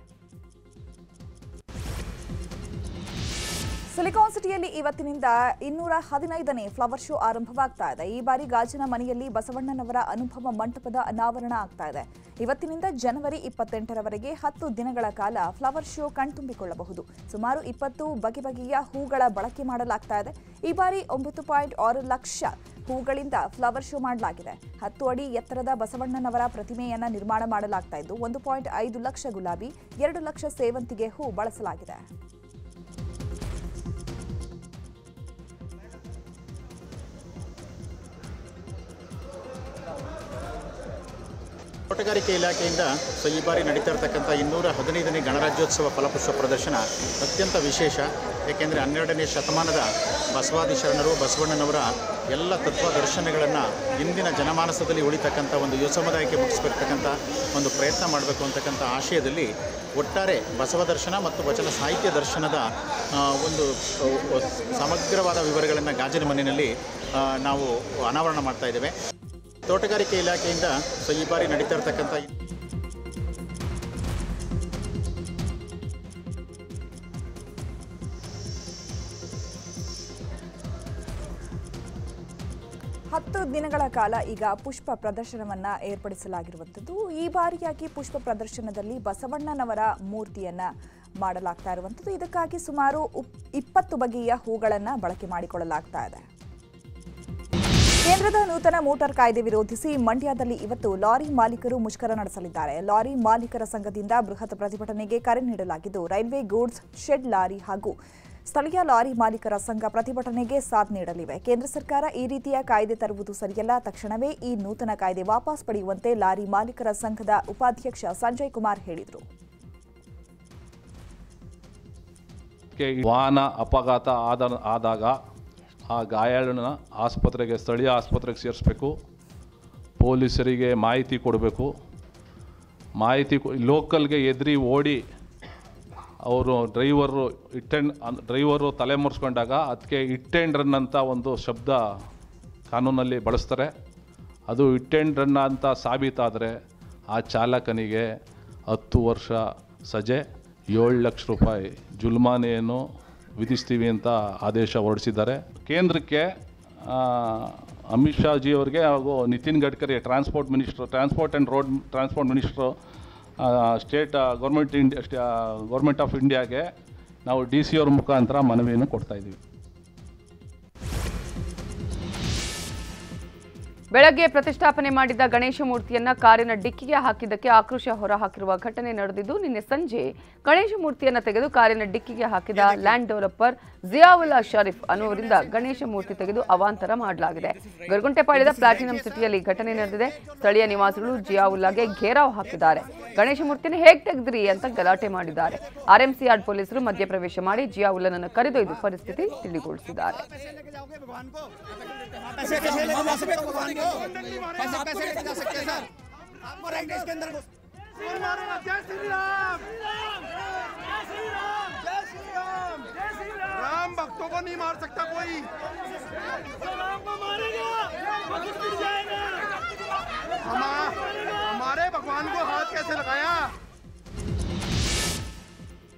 ಸಿಲಿಕಾನ್ ಸಿಟಿಯಲ್ಲಿ ಇವತ್ತಿನಿಂದ ಇನ್ನೂರ ಹದಿನೈದನೇ ಫ್ಲವರ್ ಶೋ ಆರಂಭವಾಗ್ತಾ ಇದೆ. ಈ ಬಾರಿ ಗಾಜಿನ ಮನೆಯಲ್ಲಿ ಬಸವಣ್ಣನವರ ಅನುಭವ ಮಂಟಪದ ಅನಾವರಣ ಆಗ್ತಾ ಇದೆ. ಇವತ್ತಿನಿಂದ ಜನವರಿ ಇಪ್ಪತ್ತೆಂಟರವರೆಗೆ ಹತ್ತು ದಿನಗಳ ಕಾಲ ಫ್ಲವರ್ ಶೋ ಕಣ್ತುಂಬಿಕೊಳ್ಳಬಹುದು. ಸುಮಾರು ಇಪ್ಪತ್ತು ಬಗೆ ಬಗೆಯ ಹೂಗಳ ಬಳಕೆ ಮಾಡಲಾಗ್ತಾ ಇದೆ. ಈ ಬಾರಿ ಒಂಬತ್ತು ಪಾಯಿಂಟ್ ಆರು ಲಕ್ಷ ಹೂಗಳಿಂದ ಫ್ಲವರ್ ಶೋ ಮಾಡಲಾಗಿದೆ. ಹತ್ತು ಅಡಿ ಎತ್ತರದ ಬಸವಣ್ಣನವರ ಪ್ರತಿಮೆಯನ್ನು ನಿರ್ಮಾಣ ಮಾಡಲಾಗ್ತಾ ಇದ್ದು, ಒಂದು ಪಾಯಿಂಟ್ ಐದು ಲಕ್ಷ ಗುಲಾಬಿ, ಎರಡು ಲಕ್ಷ ಸೇವಂತಿಗೆ ಹೂ ಬಳಸಲಾಗಿದೆ. ತೋಟಗಾರಿಕೆ ಇಲಾಖೆಯಿಂದ ಸೊ ಈ ಬಾರಿ ನಡೀತಾ ಇರತಕ್ಕಂಥ ಇನ್ನೂರ ಹದಿನೈದನೇ ಗಣರಾಜ್ಯೋತ್ಸವ ಫಲಪುಷ್ಪ ಪ್ರದರ್ಶನ ಅತ್ಯಂತ ವಿಶೇಷ. ಏಕೆಂದರೆ ಹನ್ನೆರಡನೇ ಶತಮಾನದ ಬಸವಾದಿ ಶರಣರು, ಬಸವಣ್ಣನವರ ಎಲ್ಲ ತತ್ವ ದರ್ಶನಗಳನ್ನು ಇಂದಿನ ಜನಮಾನಸದಲ್ಲಿ ಉಳಿತಕ್ಕಂಥ ಒಂದು ಯುವ ಸಮುದಾಯಕ್ಕೆ ಮುಟ್ಟಿಸ್ಬೇಕಕ್ಕಂಥ ಒಂದು ಪ್ರಯತ್ನ ಮಾಡಬೇಕು ಅಂತಕ್ಕಂಥ ಆಶಯದಲ್ಲಿ ಒಟ್ಟಾರೆ ಬಸವ ದರ್ಶನ ಮತ್ತು ವಚನ ಸಾಹಿತ್ಯ ದರ್ಶನದ ಒಂದು ಸಮಗ್ರವಾದ ವಿವರಗಳನ್ನು ಗಾಜಿನ ಮನೆಯಲ್ಲಿ ನಾವು ಅನಾವರಣ ಮಾಡ್ತಾ ಇದ್ದೇವೆ. ತೋಟಗಾರಿಕೆ ಇಲಾಖೆಯಿಂದ ಸೊ ಈ ಬಾರಿ ನಡೀತಾ ಇರತಕ್ಕಂಥ ಹತ್ತು ದಿನಗಳ ಕಾಲ ಈಗ ಪುಷ್ಪ ಪ್ರದರ್ಶನವನ್ನ ಏರ್ಪಡಿಸಲಾಗಿರುವಂಥದ್ದು. ಈ ಬಾರಿಯಾಗಿ ಪುಷ್ಪ ಪ್ರದರ್ಶನದಲ್ಲಿ ಬಸವಣ್ಣನವರ ಮೂರ್ತಿಯನ್ನ ಮಾಡಲಾಗ್ತಾ ಇರುವಂಥದ್ದು. ಇದಕ್ಕಾಗಿ ಸುಮಾರು ಇಪ್ಪತ್ತು ಬಗೆಯ ಹೂಗಳನ್ನ ಬಳಕೆ ಮಾಡಿಕೊಳ್ಳಲಾಗ್ತಾ ಇದೆ. ಕೇಂದ್ರದ ನೂತನ ಮೋಟಾರ್ ಕಾಯ್ದೆ ವಿರೋಧಿಸಿ ಮಂಡ್ಯದಲ್ಲಿ ಇವತ್ತು ಲಾರಿ ಮಾಲೀಕರು ಮುಷ್ಕರ ನಡೆಸಲಿದ್ದಾರೆ. ಲಾರಿ ಮಾಲೀಕರ ಸಂಘದಿಂದ ಬೃಹತ್ ಪ್ರತಿಭಟನೆಗೆ ಕರೆ ನೀಡಲಾಗಿದ್ದು, ರೈಲ್ವೆ ಗೂಡ್ಸ್, ಶೆಡ್ ಲಾರಿ ಹಾಗೂ ಸ್ಥಳೀಯ ಲಾರಿ ಮಾಲೀಕರ ಸಂಘ ಪ್ರತಿಭಟನೆಗೆ ಸಾಥ್ ನೀಡಲಿವೆ. ಕೇಂದ್ರ ಸರ್ಕಾರ ಈ ರೀತಿಯ ಕಾಯ್ದೆ ತರುವುದು ಸರಿಯಲ್ಲ. ತಕ್ಷಣವೇ ಈ ನೂತನ ಕಾಯ್ದೆ ವಾಪಸ್ ಪಡೆಯುವಂತೆ ಲಾರಿ ಮಾಲೀಕರ ಸಂಘದ ಉಪಾಧ್ಯಕ್ಷ ಸಂಜಯ್ ಕುಮಾರ್ ಹೇಳಿದರು. ವಾಹನ ಅಪಘಾತ ಆದ ಆದಾಗ ಆ ಗಾಯಾಳನ ಆಸ್ಪತ್ರೆಗೆ, ಸ್ಥಳೀಯ ಆಸ್ಪತ್ರೆಗೆ ಸೇರಿಸ್ಬೇಕು. ಪೊಲೀಸರಿಗೆ ಮಾಹಿತಿ ಕೊಡಬೇಕು. ಮಾಹಿತಿ ಲೋಕಲ್ಗೆ ಎದ್ರಿ ಓಡಿ ಅವರು ಡ್ರೈವರು ಇಟ್ಟೆಂಡ್ ಡ್ರೈವರು ತಲೆ ಮುರಿಸ್ಕೊಂಡಾಗ ಅದಕ್ಕೆ ಇಟ್ ಆ್ಯಂಡ್ ರನ್ ಅಂತ ಒಂದು ಶಬ್ದ ಕಾನೂನಲ್ಲಿ ಬಳಸ್ತಾರೆ. ಅದು ಇಟ್ ಆ್ಯಂಡ್ ರನ್ ಅಂತ ಸಾಬೀತಾದರೆ ಆ ಚಾಲಕನಿಗೆ ಹತ್ತು ವರ್ಷ ಸಜೆ, ಏಳು ಲಕ್ಷ ರೂಪಾಯಿ ಜುಲ್ಮಾನೆಯನ್ನು ವಿಧಿಸ್ತೀವಿ ಅಂತ ಆದೇಶ ಹೊರಡಿಸಿದ್ದಾರೆ. ಕೇಂದ್ರಕ್ಕೆ ಅಮಿತ್ ಶಾ ಜಿ ಅವರಿಗೆ ಹಾಗೂ Nitin Gadkari transport minister transport and road transport minister state government India government of ಇಂಡಿಯಾಗೆ ನಾವು ಡಿ ಸಿ ಅವ್ರ ಮುಖಾಂತರ ಮನವಿಯನ್ನು ಕೊಡ್ತಾ ಬೆಳಗ್ಗೆ ಪ್ರತಿಷ್ಠಾಪನೆ ಮಾಡಿದ್ದ ಗಣೇಶ ಮೂರ್ತಿಯನ್ನ ಕಾರಿನ ಡಿಕ್ಕಿಗೆ ಹಾಕಿದ್ದಕ್ಕೆ ಆಕ್ರೋಶ ಹೊರಹಾಕಿರುವ ಘಟನೆ ನಡೆದಿದ್ದು, ನಿನ್ನೆ ಸಂಜೆ ಗಣೇಶ ಮೂರ್ತಿಯನ್ನ ತೆಗೆದು ಕಾರಿನ ಡಿಕ್ಕಿಗೆ ಹಾಕಿದ ಲ್ಯಾಂಡ್ ಡೆವಲಪರ್ ಜಿಯಾವುಲ್ಲಾ ಶರೀಫ್ ಅನ್ನುವರಿಂದ ಗಣೇಶ ಮೂರ್ತಿ ತೆಗೆದು ಅವಾಂತರ ಮಾಡಲಾಗಿದೆ. ಗರ್ಗುಂಟೆಪಾಳ್ಯದ ಪ್ಲಾಟಿನಂ ಸಿಟಿಯಲ್ಲಿ ಘಟನೆ ನಡೆದಿದೆ. ಸ್ಥಳೀಯ ನಿವಾಸಿಗಳು ಜಿಯಾವುಲ್ಲಾಗೆ ಘೇರಾವ್ ಹಾಕಿದ್ದಾರೆ. ಗಣೇಶ ಮೂರ್ತಿನ ಹೇಗೆ ತೆಗೆದ್ರಿ ಅಂತ ಗಲಾಟೆ ಮಾಡಿದ್ದಾರೆ. ಆರ್ಎಂಸಿಆರ್ ಪೊಲೀಸರು ಮಧ್ಯಪ್ರವೇಶ ಮಾಡಿ ಜಿಯಾವುಲ್ಲನನ್ನು ಕರೆದೊಯ್ದು ಪರಿಸ್ಥಿತಿ ತಿಳಿಗೊಳಿಸಿದ್ದಾರೆ. पैसे हो पैसे कैसे लेके जा सकते हैं सर। आपको राइट इसके अंदर घुस- जय श्री राम जय श्री राम राम भक्तों को नहीं मार सकता कोई। राम को मारेगा। हमारे भगवान को हाथ कैसे लगाया?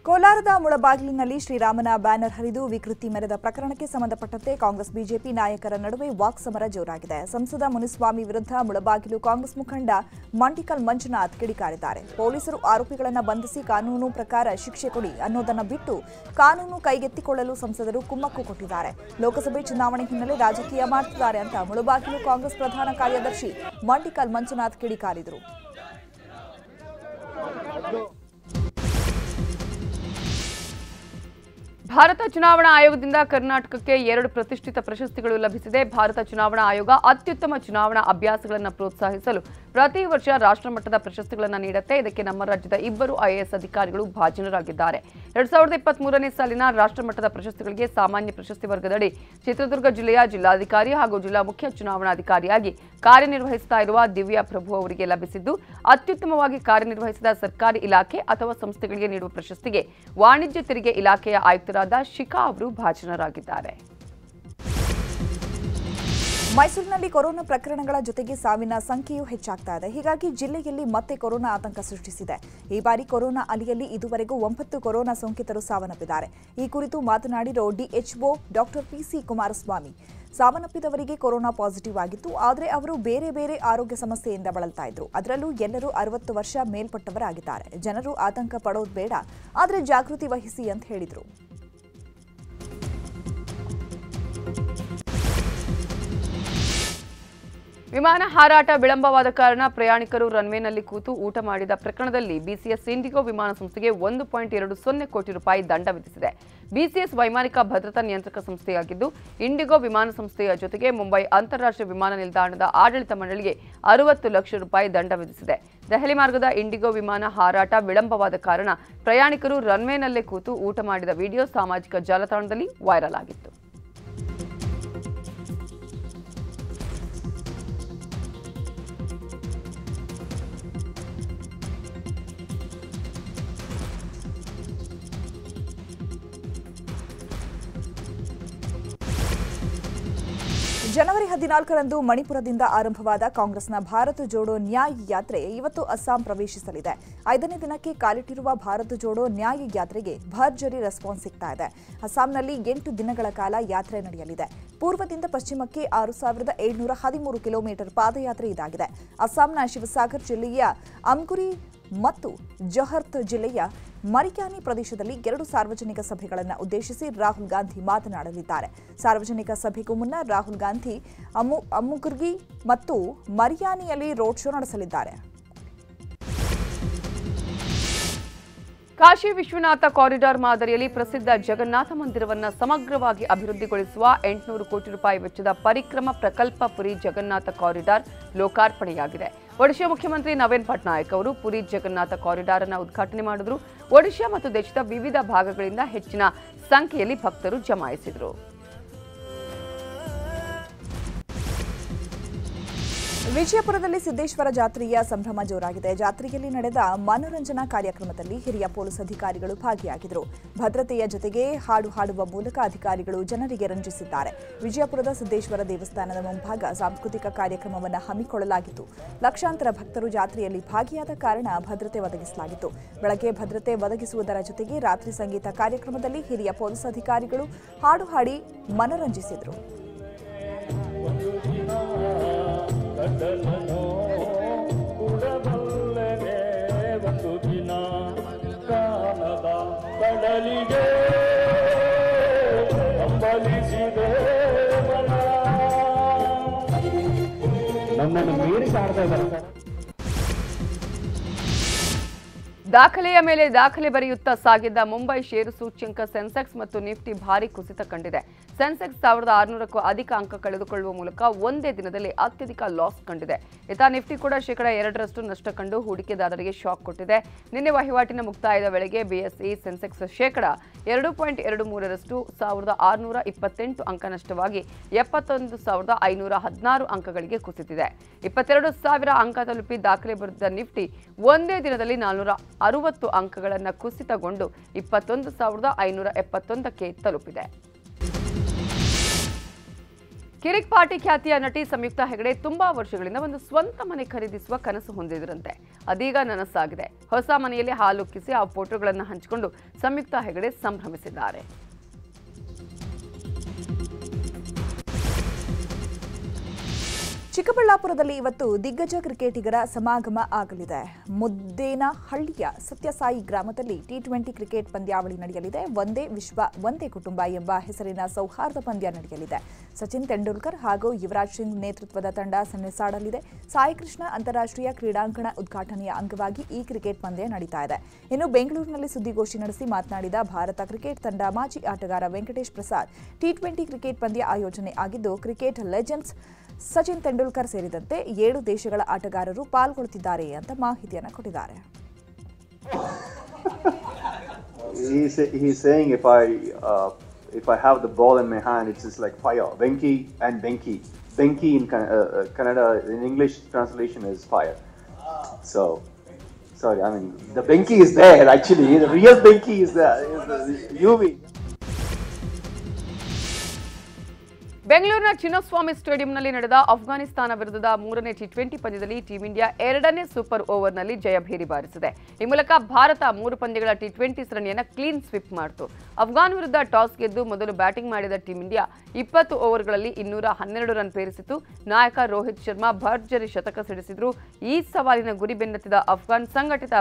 ಕೋಲಾರದ ಮುಳಬಾಗಿಲಿನಲ್ಲಿ ಶ್ರೀರಾಮನ ಬ್ಯಾನರ್ ಹರಿದು ವಿಕೃತಿ ಮೆರೆದ ಪ್ರಕರಣಕ್ಕೆ ಸಂಬಂಧಪಟ್ಟಂತೆ ಕಾಂಗ್ರೆಸ್ ಬಿಜೆಪಿ ನಾಯಕರ ನಡುವೆ ವಾಕ್ಸಮರ ಜೋರಾಗಿದೆ. ಸಂಸದ ಮುನಿಸ್ವಾಮಿ ವಿರುದ್ಧ ಮುಳಬಾಗಿಲು ಕಾಂಗ್ರೆಸ್ ಮುಖಂಡ ಮಂಟಿಕಲ್ ಮಂಜುನಾಥ್ ಕಿಡಿಕಾರಿದ್ದಾರೆ. ಪೊಲೀಸರು ಆರೋಪಿಗಳನ್ನು ಬಂಧಿಸಿ ಕಾನೂನು ಪ್ರಕಾರ ಶಿಕ್ಷೆ ಕೊಡಿ ಅನ್ನೋದನ್ನು ಬಿಟ್ಟು ಕಾನೂನು ಕೈಗೆತ್ತಿಕೊಳ್ಳಲು ಸಂಸದರು ಕುಮ್ಮಕ್ಕು ಕೊಟ್ಟಿದ್ದಾರೆ. ಲೋಕಸಭೆ ಚುನಾವಣೆ ಹಿನ್ನೆಲೆ ರಾಜಕೀಯ ಮಾಡ್ತಿದ್ದಾರೆ ಅಂತ ಮುಳಬಾಗಿಲು ಕಾಂಗ್ರೆಸ್ ಪ್ರಧಾನ ಕಾರ್ಯದರ್ಶಿ ಮಂಟಿಕಲ್ ಮಂಜುನಾಥ್ ಕಿಡಿಕಾರಿದರು. ಭಾರತ ಚುನಾವಣಾ ಆಯೋಗದಿಂದ ಕರ್ನಾಟಕಕ್ಕೆ ಎರಡು ಪ್ರತಿಷ್ಠಿತ ಪ್ರಶಸ್ತಿಗಳು ಲಭಿಸಿದೆ. ಭಾರತ ಚುನಾವಣಾ ಆಯೋಗ ಅತ್ಯುತ್ತಮ ಚುನಾವಣಾ ಅಭ್ಯಾಸಗಳನ್ನು ಪ್ರೋತ್ಸಾಹಿಸಲು ಪ್ರತಿ ವರ್ಷ ರಾಷ್ಟ್ರಮಟ್ಟದ ಪ್ರಶಸ್ತಿಗಳನ್ನು ನೀಡುತ್ತೆ. ಇದಕ್ಕೆ ನಮ್ಮ ರಾಜ್ಯದ ಇಬ್ಬರು ಐಎಎಸ್ ಅಧಿಕಾರಿಗಳು ಭಾಜನರಾಗಿದ್ದಾರೆ. ಎರಡ್ ಸಾವಿರದ ಇಪ್ಪತ್ತ್ ಮೂರನೇ ಸಾಲಿನ ರಾಷ್ಟ್ರಮಟ್ಟದ ಪ್ರಶಸ್ತಿಗಳಿಗೆ ಸಾಮಾನ್ಯ ಪ್ರಶಸ್ತಿ ವರ್ಗದಡಿ ಚಿತ್ರದುರ್ಗ ಜಿಲ್ಲೆಯ ಜಿಲ್ಲಾಧಿಕಾರಿ ಹಾಗೂ ಜಿಲ್ಲಾ ಮುಖ್ಯ ಚುನಾವಣಾಧಿಕಾರಿಯಾಗಿ ಕಾರ್ಯನಿರ್ವಹಿಸುತ್ತಾ ಇರುವ ದಿವ್ಯಾ ಪ್ರಭು ಅವರಿಗೆ ಲಭಿಸಿದ್ದು, ಅತ್ಯುತ್ತಮವಾಗಿ ಕಾರ್ಯನಿರ್ವಹಿಸಿದ ಸರ್ಕಾರಿ ಇಲಾಖೆ ಅಥವಾ ಸಂಸ್ಥೆಗಳಿಗೆ ನೀಡುವ ಪ್ರಶಸ್ತಿಗೆ ವಾಣಿಜ್ಯ ತೆರಿಗೆ ಇಲಾಖೆಯ ಆಯುಕ್ತರಾದ ಶಿಖಾ ಅವರು ಭಾಜನರಾಗಿದ್ದಾರೆ. ಮೈಸೂರಿನಲ್ಲಿ ಕೊರೋನಾ ಪ್ರಕರಣಗಳ ಜೊತೆಗೆ ಸಾವಿನ ಸಂಖ್ಯೆಯೂ ಹೆಚ್ಚಾಗ್ತಾ ಇದೆ. ಹೀಗಾಗಿ ಜಿಲ್ಲೆಯಲ್ಲಿ ಮತ್ತೆ ಕೊರೋನಾ ಆತಂಕ ಸೃಷ್ಟಿಸಿದೆ. ಈ ಬಾರಿ ಕೊರೋನಾ ಅಲಿಯಲ್ಲಿ ಇದುವರೆಗೂ ಒಂಬತ್ತು ಕೊರೋನಾ ಸೋಂಕಿತರು ಸಾವನ್ನಪ್ಪಿದ್ದಾರೆ. ಈ ಕುರಿತು ಮಾತನಾಡಿರೋ DHO doctor P C Kumaraswamy, ಸಾವನ್ನಪ್ಪಿದವರಿಗೆ corona positive ಆಗಿತ್ತು, ಆದರೆ ಅವರು ಬೇರೆ ಬೇರೆ ಆರೋಗ್ಯ ಸಮಸ್ಯೆಯಿಂದ ಬಳಲ್ತಾ ಇದ್ರು. ಅದರಲ್ಲೂ ಎಲ್ಲರೂ ಅರವತ್ತು ವರ್ಷ ಮೇಲ್ಪಟ್ಟವರಾಗಿದ್ದಾರೆ. ಜನರು ಆತಂಕ ಪಡೋದು ಬೇಡ, ಆದರೆ ಜಾಗೃತಿ ವಹಿಸಿ ಅಂತ ಹೇಳಿದರು. ವಿಮಾನ ಹಾರಾಟ ವಿಳಂಬವಾದ ಕಾರಣ ಪ್ರಯಾಣಿಕರು ರನ್ವೇನಲ್ಲಿ ಕೂತು ಊಟ ಮಾಡಿದ ಪ್ರಕರಣದಲ್ಲಿ ಬಿಸಿಎಸ್ ಇಂಡಿಗೋ ವಿಮಾನ ಸಂಸ್ಥೆಗೆ ಒಂದು ಪಾಯಿಂಟ್ ಎರಡು ಸೊನ್ನೆ ಕೋಟಿ ರೂಪಾಯಿ ದಂಡ ವಿಧಿಸಿದೆ. ಬಿಸಿಎಸ್ ವೈಮಾನಿಕ ಭದ್ರತಾ ನಿಯಂತ್ರಕ ಸಂಸ್ಥೆಯಾಗಿದ್ದು, ಇಂಡಿಗೋ ವಿಮಾನ ಸಂಸ್ಥೆಯ ಜೊತೆಗೆ ಮುಂಬೈ ಅಂತಾರಾಷ್ಟ್ರೀಯ ವಿಮಾನ ನಿಲ್ದಾಣದ ಆಡಳಿತ ಮಂಡಳಿಗೆ ಅರವತ್ತು ಲಕ್ಷ ರೂಪಾಯಿ ದಂಡ ವಿಧಿಸಿದೆ. ದೆಹಲಿ ಮಾರ್ಗದ ಇಂಡಿಗೋ ವಿಮಾನ ಹಾರಾಟ ವಿಳಂಬವಾದ ಕಾರಣ ಪ್ರಯಾಣಿಕರು ರನ್ವೇನಲ್ಲೇ ಕೂತು ಊಟ ಮಾಡಿದ ವಿಡಿಯೋ ಸಾಮಾಜಿಕ ಜಾಲತಾಣದಲ್ಲಿ ವೈರಲ್ ಆಗಿತ್ತು. ಹದಿನಾಲ್ಕರಂದು ಮಣಿಪುರದಿಂದ ಆರಂಭವಾದ ಕಾಂಗ್ರೆಸ್ನ ಭಾರತ ಜೋಡೋ ನ್ಯಾಯ್ ಯಾತ್ರೆ ಇವತ್ತು ಅಸ್ಸಾಂ ಪ್ರವೇಶಿಸಲಿದೆ. ಐದನೇ ದಿನಕ್ಕೆ ಕಾಲಿಟ್ಟಿರುವ ಭಾರತ ಜೋಡೋ ನ್ಯಾಯ್ ಯಾತ್ರೆಗೆ ಭರ್ಜರಿ ರೆಸ್ಪಾನ್ಸ್ ಸಿಗ್ತಾ ಇದೆ. ಅಸ್ಸಾಂನಲ್ಲಿ ಎಂಟು ದಿನಗಳ ಕಾಲ ಯಾತ್ರೆ ನಡೆಯಲಿದೆ. ಪೂರ್ವದಿಂದ ಪಶ್ಚಿಮಕ್ಕೆ ಆರು ಸಾವಿರದ ಏಳ್ನೂರ ಹದಿಮೂರು ಕಿಲೋಮೀಟರ್ ಪಾದಯಾತ್ರೆ ಇದಾಗಿದೆ. ಅಸ್ಸಾಂನ ಶಿವಸಾಗರ್ ಜಿಲ್ಲೆಯ ಅಮ್ಗುರಿ ಮತ್ತು ಜೊಹರ್ತ್ ಜಿಲ್ಲೆಯ ಮರಿಕ್ಯಾನಿ ಪ್ರದೇಶದಲ್ಲಿ ಎರಡು ಸಾರ್ವಜನಿಕ ಸಭೆಗಳನ್ನು ಉದ್ದೇಶಿಸಿ ರಾಹುಲ್ ಗಾಂಧಿ ಮಾತನಾಡಲಿದ್ದಾರೆ. ಸಾರ್ವಜನಿಕ ಸಭೆಗೂ ಮುನ್ನ ರಾಹುಲ್ ಗಾಂಧಿ ಅಮು ಮತ್ತು ಮರಿಯಾನಿಯಲ್ಲಿ ರೋಡ್ ಶೋ ನಡೆಸಲಿದ್ದಾರೆ. ಕಾಶಿ ವಿಶ್ವನಾಥ ಕಾರಿಡಾರ್ ಮಾದರಿಯಲ್ಲಿ ಪ್ರಸಿದ್ಧ ಜಗನ್ನಾಥ ಮಂದಿರವನ್ನು ಸಮಗ್ರವಾಗಿ ಅಭಿವೃದ್ಧಿಗೊಳಿಸುವ ಎಂಟುನೂರು ಕೋಟಿ ರೂಪಾಯಿ ವೆಚ್ಚದ ಪರಿಕ್ರಮ ಪ್ರಕಲ್ಪ ಪುರಿ ಜಗನ್ನಾಥ ಕಾರಿಡಾರ್ ಲೋಕಾರ್ಪಣೆಯಾಗಿದೆ. ಒಡಿಶಾ ಮುಖ್ಯಮಂತ್ರಿ ನವೀನ್ ಪಟ್ನಾಯಕ್ ಅವರು ಪುರಿ ಜಗನ್ನಾಥ ಕಾರಿಡಾರ್ ಅನ್ನು ಉದ್ಘಾಟನೆ ಮಾಡಿದ್ರು. ಒಡಿಶಾ ಮತ್ತು ದೇಶದ ವಿವಿಧ ಭಾಗಗಳಿಂದ ಹೆಚ್ಚಿನ ಸಂಖ್ಯೆಯಲ್ಲಿ ಭಕ್ತರು ಜಮಾಯಿಸಿದರು. ವಿಜಯಪುರದಲ್ಲಿ ಸಿದ್ದೇಶ್ವರ ಜಾತ್ರೆಯ ಸಂಭ್ರಮ ಜೋರಾಗಿದೆ. ಜಾತ್ರೆಯಲ್ಲಿ ನಡೆದ ಮನೋರಂಜನಾ ಕಾರ್ಯಕ್ರಮದಲ್ಲಿ ಹಿರಿಯ ಪೊಲೀಸ್ ಅಧಿಕಾರಿಗಳು ಭಾಗಿಯಾಗಿದ್ದರು. ಭದ್ರತೆಯ ಜೊತೆಗೆ ಹಾಡು ಹಾಡುವ ಮೂಲಕ ಅಧಿಕಾರಿಗಳು ಜನರಿಗೆ ರಂಜಿಸಿದ್ದಾರೆ. ವಿಜಯಪುರದ ಸಿದ್ದೇಶ್ವರ ದೇವಸ್ಥಾನದ ಮುಂಭಾಗ ಸಾಂಸ್ಕೃತಿಕ ಕಾರ್ಯಕ್ರಮವನ್ನು ಹಮ್ಮಿಕೊಳ್ಳಲಾಗಿತ್ತು. ಲಕ್ಷಾಂತರ ಭಕ್ತರು ಜಾತ್ರೆಯಲ್ಲಿ ಭಾಗಿಯಾದ ಕಾರಣ ಭದ್ರತೆ ಒದಗಿಸಲಾಗಿತ್ತು. ಬೆಳಗ್ಗೆ ಭದ್ರತೆ ಒದಗಿಸುವುದರ ಜೊತೆಗೆ ರಾತ್ರಿ ಸಂಗೀತ ಕಾರ್ಯಕ್ರಮದಲ್ಲಿ ಹಿರಿಯ ಪೊಲೀಸ್ ಅಧಿಕಾರಿಗಳು ಹಾಡು ಹಾಡಿ ಮನರಂಜಿಸಿದರು. ದಾಖಲೆಯ ಮೇಲೆ ದಾಖಲೆ ಬರೆಯುತ್ತಾ ಸಾಗಿದ್ದ ಮುಂಬೈ ಷೇರು ಸೂಚ್ಯಂಕ ಸೆನ್ಸೆಕ್ಸ್ ಮತ್ತು ನಿಫ್ಟಿ ಭಾರಿ ಕುಸಿತ ಕಂಡಿದೆ. ಸೆನ್ಸೆಕ್ಸ್ ಸಾವಿರದ ಆರುನೂರಕ್ಕೂ ಅಧಿಕ ಅಂಕ ಕಳೆದುಕೊಳ್ಳುವ ಮೂಲಕ ಒಂದೇ ದಿನದಲ್ಲಿ ಅತ್ಯಧಿಕ ಲಾಸ್ ಕಂಡಿದೆ. ಇತ ನಿಫ್ಟಿ ಕೂಡ ಶೇಕಡಾ ಎರಡರಷ್ಟು ನಷ್ಟ ಕಂಡು ಹೂಡಿಕೆದಾರರಿಗೆ ಶಾಕ್ ಕೊಟ್ಟಿದೆ. ನಿನ್ನೆ ವಹಿವಾಟಿನ ಮುಕ್ತಾಯದ ವೇಳೆಗೆ ಬಿಎಸ್ಇ ಸೆನ್ಸೆಕ್ಸ್ ಶೇಕಡಾ ಎರಡು ಪಾಯಿಂಟ್ ಎರಡು ಮೂರರಷ್ಟು ಸಾವಿರದ ಆರುನೂರ ಇಪ್ಪತ್ತೆಂಟು ಅಂಕ ನಷ್ಟವಾಗಿ ಎಪ್ಪತ್ತೊಂದು ಸಾವಿರದ ಐನೂರ ಹದಿನಾರು ಅಂಕಗಳಿಗೆ ಕುಸಿತಿದೆ. ಇಪ್ಪತ್ತೆರಡು ಸಾವಿರ ಅಂಕ ತಲುಪಿ ದಾಖಲೆ ಬರೆದ ನಿಫ್ಟಿ ಒಂದೇ ದಿನದಲ್ಲಿ ನಾನ್ನೂರ ಅರವತ್ತು ಅಂಕಗಳನ್ನು ಕುಸಿತಗೊಂಡು ಇಪ್ಪತ್ತೊಂದು ಸಾವಿರದ ಐನೂರ ಎಪ್ಪತ್ತೊಂದಕ್ಕೆ ತಲುಪಿದೆ. ಕಿರಿಕ್ ಪಾರ್ಟಿ ಖ್ಯಾತಿಯ ನಟಿ ಸಂಯುಕ್ತ ಹೆಗಡೆ ತುಂಬಾ ವರ್ಷಗಳಿಂದ ಒಂದು ಸ್ವಂತ ಮನೆ ಖರೀದಿಸುವ ಕನಸು ಹೊಂದಿದ್ರಂತೆ. ಅದೀಗ ನನಸಾಗಿದೆ. ಹೊಸ ಮನೆಯಲ್ಲಿ ಹಾಲುಕ್ಕಿಸಿ ಆ ಫೋಟೋಗಳನ್ನು ಹಂಚಿಕೊಂಡು ಸಂಯುಕ್ತ ಹೆಗಡೆ ಸಂಭ್ರಮಿಸಿದ್ದಾರೆ. ಚಿಕ್ಕಬಳ್ಳಾಪುರದಲ್ಲಿ ಇವತ್ತು ದಿಗ್ಗಜ ಕ್ರಿಕೆಟಿಗರ ಸಮಾಗಮ ಆಗಲಿದೆ. ಮುದ್ದೇನಹಳ್ಳಿಯ ಸತ್ಯಸಾಯಿ ಗ್ರಾಮದಲ್ಲಿ ಟಿ ಟ್ವೆಂಟಿ ಕ್ರಿಕೆಟ್ ಪಂದ್ಯಾವಳಿ ನಡೆಯಲಿದೆ. ಒಂದೇ ವಿಶ್ವ, ಒಂದೇ ಕುಟುಂಬ ಎಂಬ ಹೆಸರಿನ ಸೌಹಾರ್ದ ಪಂದ್ಯ ನಡೆಯಲಿದೆ. ಸಚಿನ್ ತೆಂಡೂಲ್ಕರ್ ಹಾಗೂ ಯುವರಾಜ್ ಸಿಂಗ್ ನೇತೃತ್ವದ ತಂಡ ಸೆಣಸಾಡಲಿದೆ ಸಾಯಿಕೃಷ್ಣ ಅಂತಾರಾಷ್ಟ್ರೀಯ ಕ್ರೀಡಾಂಗಣ ಉದ್ಘಾಟನೆಯ ಅಂಗವಾಗಿ ಈ ಕ್ರಿಕೆಟ್ ಪಂದ್ಯ ನಡೀತಾ ಇದೆ. ಇನ್ನು ಬೆಂಗಳೂರಿನಲ್ಲಿ ಸುದ್ದಿಗೋಷ್ಠಿ ನಡೆಸಿ ಮಾತನಾಡಿದ ಭಾರತ ಕ್ರಿಕೆಟ್ ತಂಡ ಮಾಜಿ ಆಟಗಾರ Venkatesh Prasad T twenty cricket ಪಂದ್ಯ ಆಯೋಜನೆ ಆಗಿದ್ದು ಕ್ರಿಕೆಟ್ ಲೆಜೆಂಡ್ಸ್ ಸಚಿನ್ ತೆಂಡೂಲ್ಕರ್ ಸೇರಿದಂತೆ ಏಳು ದೇಶಗಳ ಆಟಗಾರರು ಪಾಲ್ಗೊಳ್ಳುತ್ತಿದ್ದಾರೆ ಅಂತ ಮಾಹಿತಿಯನ್ನು ಕೊಟ್ಟಿದ್ದಾರೆ saying if I uh, if I have the ball in my hand, it's just like fire. Venki and Benki. Benki in Canada, uh, uh, in English translation is fire. So, sorry, I mean the Benki is there actually. The real Benki is there. is the UV. ಬೆಂಗಳೂರಿನ ಚಿನ್ನಸ್ವಾಮಿ ಸ್ಟೇಡಿಯಂನಲ್ಲಿ ನಡೆದ ಅಫ್ಘಾನಿಸ್ತಾನ ವಿರುದ್ಧದ ಮೂರನೇ T twenty ಪಂದ್ಯದಲ್ಲಿ team India ಎರಡನೇ super ಓವರ್ನಲ್ಲಿ ಜಯಭೇರಿ ಬಾರಿಸಿದೆ. ಈ ಮೂಲಕ ಭಾರತ ಮೂರು ಪಂದ್ಯಗಳ ಟಿ ಟ್ವೆಂಟಿ ಸರಣಿಯನ್ನು ಕ್ಲೀನ್ ಸ್ವಿಪ್ ಮಾಡಿತು. ಅಫ್ಘಾನ್ ವಿರುದ್ಧ ಟಾಸ್ ಗೆದ್ದು ಮೊದಲು ಬ್ಯಾಟಿಂಗ್ ಮಾಡಿದ ಟೀಂ ಇಂಡಿಯಾ ಇಪ್ಪತ್ತು ಓವರ್ಗಳಲ್ಲಿ ಇನ್ನೂರ ಹನ್ನೆರಡು ರನ್ ಪೇರಿಸಿತು ನಾಯಕ ರೋಹಿತ್ ಶರ್ಮಾ ಭರ್ಜರಿ ಶತಕ ಸಿಡಿಸಿದ್ರು. ಈ ಸವಾಲಿನ ಗುರಿ ಬೆನ್ನತ್ತಿದ ಅಫ್ಘಾನ್ ಸಂಘಟಿತ